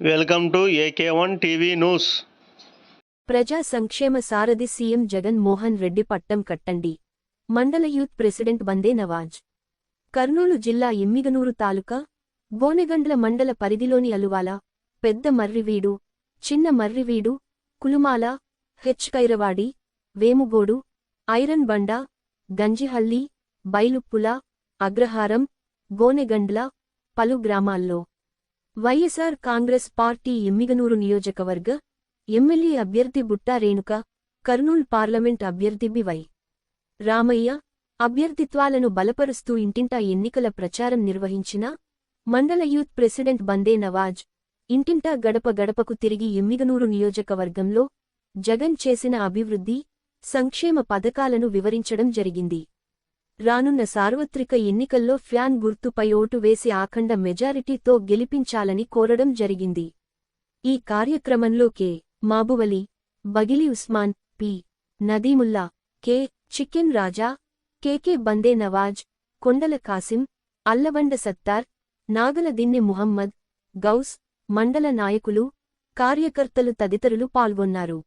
Welcome to AK one TV news. ప్రజా సంక్షేమ సారథి సీఎం జగన్ మోహన్ రెడ్డి పట్టం కట్టండి. మండల యూత్ ప్రెసిడెంట్ బందే నవాజ్. కర్నూలు జిల్లా ఎమ్మిగనూరు తాలూకా గోనెగండ్ల మండల పరిధిలోని అలువాల పెద్ద మర్రివీడు చిన్న మర్రివీడు కులుమాల హెచ్కైరవాడి వేముగోడు ఐరన్ బండ గంజిహల్లి బైలుప్పుల అగ్రహారం గోనెగండ్ల పలు గ్రామాల్లో వైఎస్ఆర్ కాంగ్రెస్ పార్టీ ఎమ్మిగనూరు నియోజకవర్గ ఎమ్మెల్యే అభ్యర్థి బుట్టా రేణుక కర్నూల్ పార్లమెంట్ అభ్యర్థి బివై రామయ్య అభ్యర్థిత్వాలను బలపరుస్తూ ఇంటింటా ఎన్నికల ప్రచారం నిర్వహించిన మండల యూత్ ప్రెసిడెంట్ బందే నవాజ్ ఇంటింటా గడప గడపకు తిరిగి ఎమ్మిగనూరు నియోజకవర్గంలో జగన్ చేసిన అభివృద్ధి సంక్షేమ పథకాలను వివరించడం జరిగింది. రానున్న సార్వత్రిక ఎన్నికల్లో ఫ్యాన్ గుర్తుపై ఓటు వేసి ఆఖండ మెజారిటీతో గెలిపించాలని కోరడం జరిగింది. ఈ కార్యక్రమంలో K. Mabuvali Bagili Usman P. Nadeemulla K. Chicken Raja KK Bande Nawaz కొండల కాసిం అల్లవండ సత్తార్ నాగల దిన్నె ముహమ్మద్ గౌస్ మండల నాయకులు కార్యకర్తలు తదితరులు పాల్గొన్నారు.